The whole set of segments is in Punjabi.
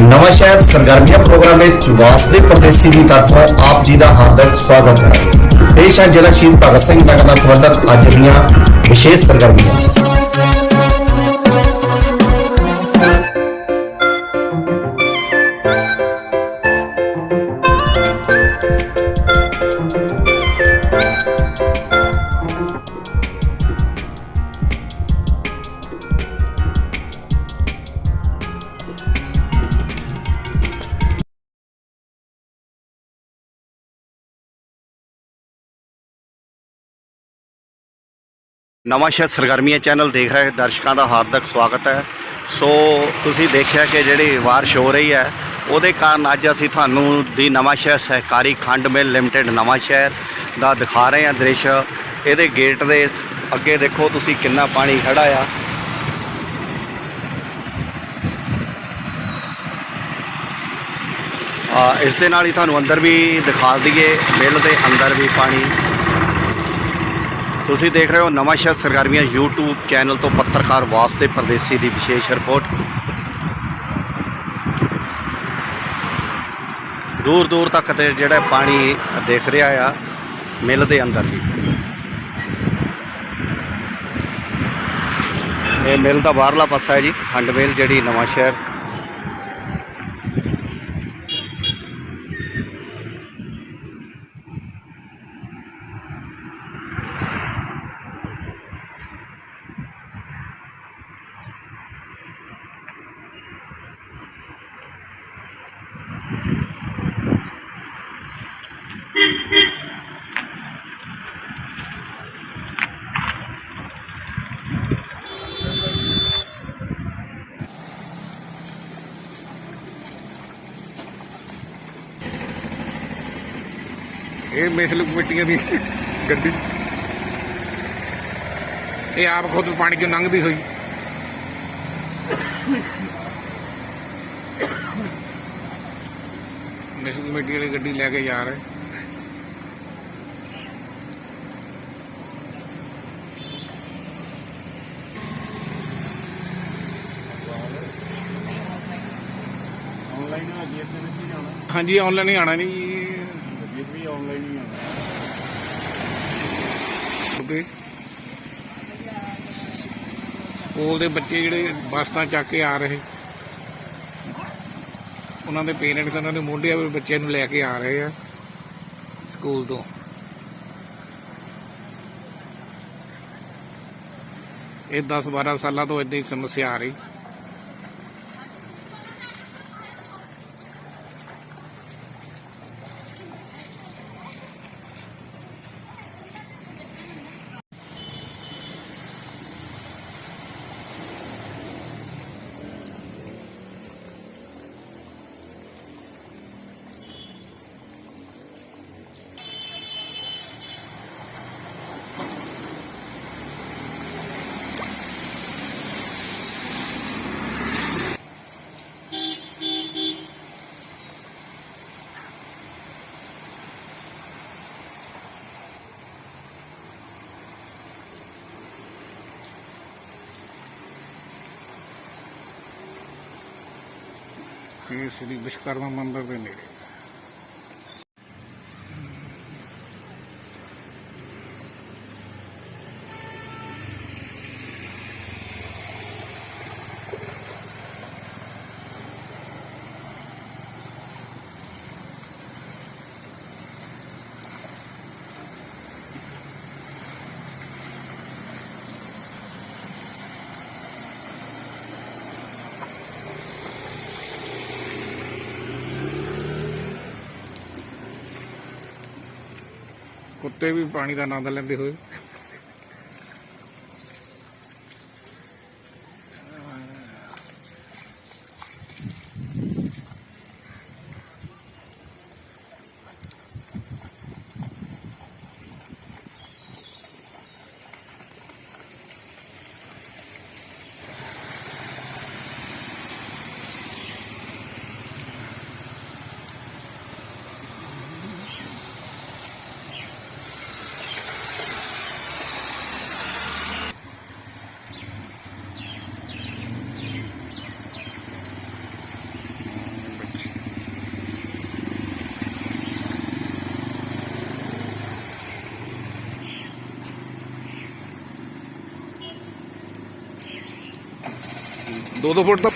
ਨਵਾਂ ਸ਼ਹਿਰ ਸਰਗਰਮੀਆਂ ਪ੍ਰੋਗਰਾਮ ਵਿੱਚ ਵਾਸਦੇ ਪ੍ਰਦੇਸੀ ਦੀ ਤਰਫੋਂ ਆਪ ਜੀ ਦਾ ਹਾਰਦਿਕ ਸਵਾਗਤ ਹੈ। ਪੇਸ਼ ਹੈ ਜ਼ਿਲ੍ਹਾ ਸ਼ਹੀਦ ਭਗਤ ਸਿੰਘ ਨਗਰ ਨਾਲ ਸੰਬੰਧਿਤ ਅੱਜ ਦੀਆਂ ਵਿਸ਼ੇਸ਼ ਸਰਗਰਮੀਆਂ। ਨਵਾਂ ਸ਼ਹਿਰ ਸਰਗਰਮੀਆਂ ਚੈਨਲ ਦੇਖ ਰਹੇ ਦਰਸ਼ਕਾਂ ਦਾ ਹਾਰਦਿਕ ਸਵਾਗਤ ਹੈ। ਸੋ ਤੁਸੀਂ ਦੇਖਿਆ ਕਿ ਜਿਹੜੀ ਬਾਰਿਸ਼ ਹੋ ਰਹੀ ਹੈ, ਉਹਦੇ ਕਾਰਨ ਅੱਜ ਅਸੀਂ ਤੁਹਾਨੂੰ ਦੀ ਨਵਾਂ ਸ਼ਹਿਰ ਸਹਿਕਾਰੀ ਖੰਡ ਮਿਲ ਲਿਮਟਿਡ ਨਵਾਂ ਸ਼ਹਿਰ ਦਾ ਦਿਖਾ ਰਹੇ ਹਾਂ ਦ੍ਰਿਸ਼। ਇਹਦੇ ਗੇਟ ਦੇ ਅੱਗੇ ਦੇਖੋ ਤੁਸੀਂ ਕਿੰਨਾ ਪਾਣੀ ਖੜਾ ਆ। ਆ, ਇਸ ਦੇ ਨਾਲ ਹੀ ਤੁਹਾਨੂੰ ਅੰਦਰ ਵੀ ਦਿਖਾ ਦਈਏ, ਮਿਲ ਦੇ ਅੰਦਰ ਵੀ ਪਾਣੀ। ਤੁਸੀਂ ਦੇਖ ਰਹੇ ਹੋ ਨਵਾਂ ਸ਼ਹਿਰ ਸਰਗਰਮੀਆਂ YouTube ਚੈਨਲ ਤੋਂ ਪੱਤਰਕਾਰ ਵਾਸਤੇ ਪਰਦੇਸੀ ਦੀ ਵਿਸ਼ੇਸ਼ ਰਿਪੋਰਟ। ਦੂਰ ਦੂਰ ਤੱਕ ਤੇ ਜਿਹੜਾ ਪਾਣੀ ਦਿਖ ਰਿਹਾ ਆ, ਮਿਲ ਦੇ ਅੰਦਰ ਵੀ ਇਹ ਮਿਲ ਦਾ ਬਾਹਰਲਾ ਪਾਸਾ ਹੈ ਜੀ ਖੰਡ ਮਿਲ ਜਿਹੜੀ ਨਵਾਂ ਸ਼ਹਿਰ। ਇਹ ਮਿਸਲ ਕਮੇਟੀਆਂ ਦੀ ਗੱਡੀ। ਇਹ ਆਪ ਖੁਦ ਪਾਣੀ ਚੋਂ ਲੰਘਦੀ ਹੋਈ। ਮਿਸਲ ਕਮੇਟੀ ਵਾਲੀ ਗੱਡੀ ਲੈ ਕੇ ਜਾ ਰਹੇ। ਹਾਂਜੀ ਆਨਲਾਈਨ ਹੀ ਆਣਾ ਨਹੀਂ। ਆਨਲਾਈਨ ਹੀ ਆਣਾ ਕਿਉਂਕਿ ਸਕੂਲ ਦੇ ਬੱਚੇ ਜਿਹੜੇ ਬੱਸਾਂ ਚੱਕ ਕੇ ਆ ਰਹੇ। ਉਹਨਾਂ ਦੇ ਪੇਰੈਂਟਸ ਉਹਨਾਂ ਦੇ ਮੁੰਡੇ ਆ ਵੀ ਬੱਚੇ ਨੂੰ ਲੈ ਕੇ ਆ ਰਹੇ ਆ ਸਕੂਲ ਤੋਂ। ਇਹ 10 12 ਸਾਲਾਂ ਤੋਂ ਇਦਾਂ ਹੀ ਸਮੱਸਿਆ ਆ ਰਹੀ। ਇਹ ਸ੍ਰੀ ਵਿਸ਼ਵਕਰਮਾ ਮੰਦਿਰ ਕੁੱਤੇ ਵੀ ਪਾਣੀ ਦਾ ਆਨੰਦ ਲੈਂਦੇ ਹੋਏ। ਦੋ ਦੋ ਫੁੱਟ ਤਾਂ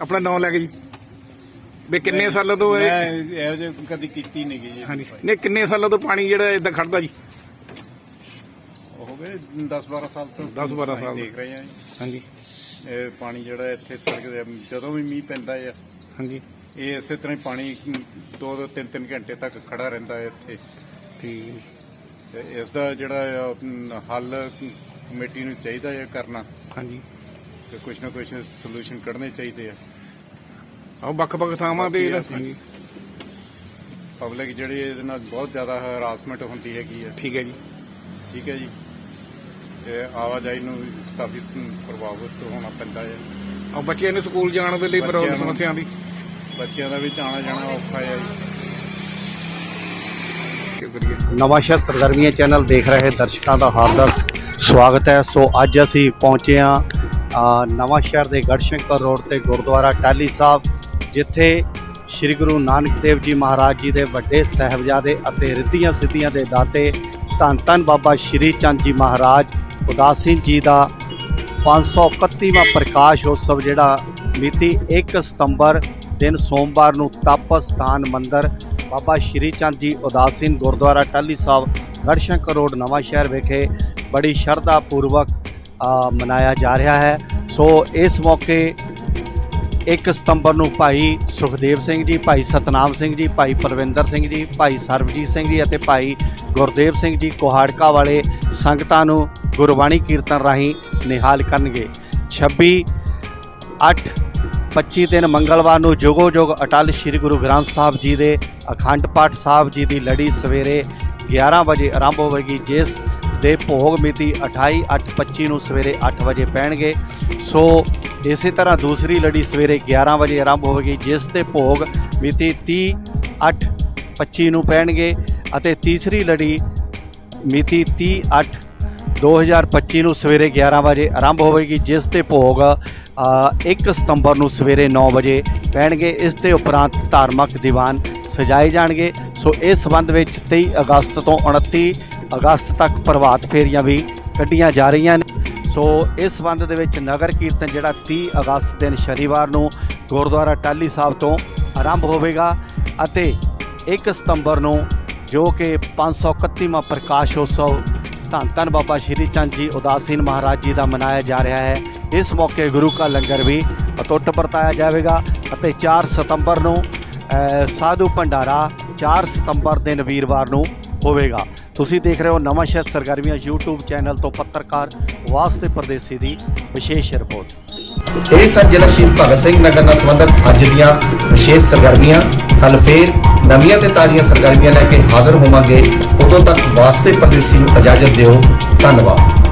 ਆਪਣਾ ਨਾਮ ਲੈ ਕੇ ਜੀ। ਵੀ ਕਿੰਨੇ ਸਾਲਾਂ ਤੋਂ ਇਹ ਮੈਂ ਇਹੋ ਜਿਹੀ ਕਦੀ ਕੀਤੀ ਨਹੀਂ ਜੀ। ਹਾਂਜੀ। ਨਹੀਂ ਕਿੰਨੇ ਸਾਲਾਂ ਤੋਂ ਪਾਣੀ ਜਿਹੜਾ ਇਦਾਂ ਖੜਦਾ ਜੀ? ਹੋ ਗਏ 10 12 ਸਾਲ ਤੋਂ। 10 12 ਪਾਣੀ ਸਾਲ। ਦੇਖ ਰਹੇ ਹਾਂ ਜੀ। ਹਾਂਜੀ। ਇਹ ਪਾਣੀ ਜਿਹੜਾ ਇੱਥੇ ਸੜਕ ਦੇ ਜਦੋਂ ਵੀ ਮੀਂਹ ਪੈਂਦਾ ਹੈ ਹਾਂਜੀ। ਇਹ ਇਸੇ ਤਰ੍ਹਾਂ ਹੀ ਪਾਣੀ 2 ਦੋ 3 3 ਘੰਟੇ ਤੱਕ ਖੜਾ ਰਹਿੰਦਾ ਹੈ ਇੱਥੇ। ਠੀਕ ਹੈ ਤੇ ਇਸ ਦਾ ਜਿਹੜਾ ਆ, ਅਮ, ਹੱਲ ਕਮੇਟੀ ਨੂੰ ਚਾਹੀਦਾ ਹੈ ਕਰਨਾ। ਹਾਂਜੀ। ਕਿ ਕੁਝ ਨਾ ਕੁਝ ਸੋਲੂਸ਼ਨ ਕੱਢਣੇ ਚਾਹੀਦੇ ਆ। ਆਹ ਵੱਖ ਵੱਖ ਥਾਵਾਂ ਤੇ ਹਾਂਜੀ ਪਬਲਿਕ ਜਿਹੜੀ ਇਹਦੇ ਨਾਲ ਬਹੁਤ ਜ਼ਿਆਦਾ ਹਰਾਸਮੈਂਟ ਹੁੰਦੀ ਹੈਗੀ ਆ। ਠੀਕ ਹੈ ਜੀ। ਠੀਕ ਹੈ ਜੀ। ਤੇ ਆਵਾਜਾਈ ਨੂੰ ਕਾਫੀ ਪ੍ਰਭਾਵਿਤ ਹੋਣਾ ਪੈਂਦਾ ਹੈ। ਆ ਬੱਚਿਆਂ ਨੂੰ ਸਕੂਲ ਜਾਣ ਦੇ ਲਈ ਪ੍ਰੋਬਲਮ ਸਮੱਸਿਆ ਦੀ ਬੱਚਿਆਂ ਦਾ ਵੀ ਆਉਣਾ ਜਾਣਾ ਔਖਾ ਹੈ। ਨਵਾਂਸ਼ਹਿਰ ਸਰਗਰਮੀਆਂ ਚੈਨਲ ਦੇਖ ਰਹੇ ਦਰਸ਼ਕਾਂ ਦਾ ਹਾਰਦਿਕ ਸਵਾਗਤ ਹੈ। ਸੋ ਅੱਜ ਅਸੀਂ ਪਹੁੰਚੇ ਹਾਂ ਅ, ਨਵਾਂਸ਼ਹਿਰ ਦੇ ਗੜਸ਼ੰਕਰ ਰੋਡ ਤੇ ਗੁਰਦੁਆਰਾ ਟਾਲੀ ਸਾਹਿਬ ਜਿੱਥੇ ਸ੍ਰੀ ਗੁਰੂ ਨਾਨਕ ਦੇਵ ਜੀ ਮਹਾਰਾਜ ਜੀ ਦੇ ਵੱਡੇ ਸਹਿਬਜ਼ਾਦੇ ਅਤੇ ਰਿੱਧੀਆਂ ਸਿੱਧੀਆਂ ਦੇ ਦਾਤੇ ਧੰਨ ਧੰਨ ਬਾਬਾ ਸ਼੍ਰੀ ਚੰਦ ਜੀ ਮਹਾਰਾਜ ਉਦਾਸੀਨ ਜੀ ਦਾ 531ਵਾਂ ਪ੍ਰਕਾਸ਼ ਉਤਸਵ ਜਿਹੜਾ ਮਿਤੀ 1 ਸਤੰਬਰ ਦਿਨ ਸੋਮਵਾਰ ਨੂੰ ਤਪ ਸਥਾਨ ਮੰਦਰ ਬਾਬਾ ਸ਼੍ਰੀ ਚੰਦ ਜੀ ਉਦਾਸੀਨ ਗੁਰਦੁਆਰਾ ਟਾਲੀ ਸਾਹਿਬ ਗੜਸ਼ੰਕਰ ਰੋਡ ਨਵਾਂ ਸ਼ਹਿਰ ਵਿਖੇ ਬੜੀ ਸ਼ਰਧਾ ਪੂਰਵਕ ਮਨਾਇਆ ਜਾ ਰਿਹਾ ਹੈ। ਸੋ ਇਸ ਮੌਕੇ 1 ਸਤੰਬਰ ਨੂੰ ਭਾਈ ਸੁਖਦੇਵ ਸਿੰਘ ਜੀ, ਭਾਈ ਸਤਨਾਮ ਸਿੰਘ ਜੀ, ਭਾਈ ਪਰਵਿੰਦਰ ਸਿੰਘ ਜੀ, ਭਾਈ ਸਰਬਜੀਤ ਸਿੰਘ ਜੀ ਅਤੇ ਭਾਈ ਗੁਰਦੇਵ ਸਿੰਘ ਜੀ ਕੋਹਾੜਕਾ ਵਾਲੇ ਸੰਗਤਾਂ ਨੂੰ ਗੁਰਬਾਣੀ ਕੀਰਤਨ ਰਾਹੀਂ ਨਿਹਾਲ ਕਰਨਗੇ। 26 8 25 ਦਿਨ ਮੰਗਲਵਾਰ ਨੂੰ ਜੋਗੋ ਜੋਗ ਅਟਲ ਸ੍ਰੀ ਗੁਰੂ ਗ੍ਰੰਥ ਸਾਹਿਬ ਜੀ ਦੇ ਅਖੰਡ ਪਾਠ ਸਾਹਿਬ ਜੀ ਦੀ ਲੜੀ ਸਵੇਰੇ 11 ਵਜੇ ਆਰੰਭ ਹੋਵੇਗੀ, ਜਿਸ ਦੇ ਭੋਗ ਮਿਤੀ 28 8 25 ਨੂੰ ਸਵੇਰੇ 8 ਵਜੇ ਪੈਣਗੇ। ਸੋ ਇਸੇ ਤਰ੍ਹਾਂ ਦੂਸਰੀ ਲੜੀ ਸਵੇਰੇ 11 ਵਜੇ ਆਰੰਭ ਹੋਵੇਗੀ ਜਿਸ 'ਤੇ ਭੋਗ ਮਿਤੀ 30 8 25 ਨੂੰ ਪੈਣਗੇ ਅਤੇ ਤੀਸਰੀ ਲੜੀ ਮਿਤੀ 30 8 2025 ਨੂੰ ਸਵੇਰੇ 11 ਵਜੇ ਆਰੰਭ ਹੋਵੇਗੀ ਜਿਸ 'ਤੇ ਭੋਗ ਅ, 1 ਸਤੰਬਰ ਨੂੰ ਸਵੇਰੇ 9 ਵਜੇ ਪੈਣਗੇ। ਇਸ ਦੇ ਉਪਰੰਤ ਧਾਰਮਿਕ ਦੀਵਾਨ ਸਜਾਏ ਜਾਣਗੇ। ਸੋ ਇਸ ਸੰਬੰਧ ਵਿੱਚ 23 ਅਗਸਤ ਤੋਂ 29 ਅਗਸਤ ਤੱਕ ਪ੍ਰਭਾਤ ਫੇਰੀਆਂ ਵੀ ਕੱਢੀਆਂ ਜਾ ਰਹੀਆਂ ਨੇ। ਸੋ ਇਸ ਸੰਬੰਧ ਦੇ ਵਿੱਚ ਨਗਰ ਕੀਰਤਨ ਜਿਹੜਾ 30 ਅਗਸਤ ਦਿਨ ਸ਼ਨੀਵਾਰ ਨੂੰ ਗੁਰਦੁਆਰਾ ਟਾਲੀ ਸਾਹਿਬ ਤੋਂ ਆਰੰਭ ਹੋਵੇਗਾ ਅਤੇ 1 ਸਤੰਬਰ ਨੂੰ ਜੋ ਕਿ 531ਵਾਂ ਪ੍ਰਕਾਸ਼ ਉਤਸਵ ਧੰਨ ਧੰਨ ਬਾਬਾ ਸ਼੍ਰੀ ਚੰਦ ਜੀ ਉਦਾਸੀਨ ਮਹਾਰਾਜ ਜੀ ਦਾ ਮਨਾਇਆ ਜਾ ਰਿਹਾ ਹੈ। ਇਸ ਮੌਕੇ ਗੁਰੂ ਕਾ ਲੰਗਰ ਵੀ ਅਟੁੱਟ ਵਰਤਾਇਆ ਜਾਵੇਗਾ ਅਤੇ 4 ਸਤੰਬਰ ਨੂੰ ਸਾਧੂ ਭੰਡਾਰਾ 4 ਸਤੰਬਰ ਦਿਨ ਵੀਰਵਾਰ ਨੂੰ ਹੋਵੇਗਾ। ਤੁਸੀਂ ਦੇਖ ਰਹੇ ਹੋ ਨਵਾਂ ਸ਼ਹਿਰ ਸਰਗਰਮੀਆਂ YouTube ਚੈਨਲ ਤੋਂ ਪੱਤਰਕਾਰ ਵਾਸਤੇ ਪਰਦੇਸੀ ਦੀ ਵਿਸ਼ੇਸ਼ ਰਿਪੋਰਟ। ਇਹ ਸਨ ਜ਼ਿਲ੍ਹਾ ਸ਼ਹੀਦ ਭਗਤ ਸਿੰਘ ਨਗਰ ਨਾਲ ਸੰਬੰਧਿਤ ਅੱਜ ਦੀਆਂ ਵਿਸ਼ੇਸ਼ ਸਰਗਰਮੀਆਂ। ਕੱਲ ਫੇਰ ਨਵੀਆਂ ਤੇ ਤਾਜ਼ੀਆਂ ਸਰਗਰਮੀਆਂ ਲੈ ਕੇ ਹਾਜ਼ਰ ਹੋਵਾਂਗੇ। ਉਦੋਂ ਤੱਕ ਵਾਸਤੇ ਪਰਦੇਸੀ ਨੂੰ ਇਜਾਜ਼ਤ ਦਿਓ। ਧੰਨਵਾਦ।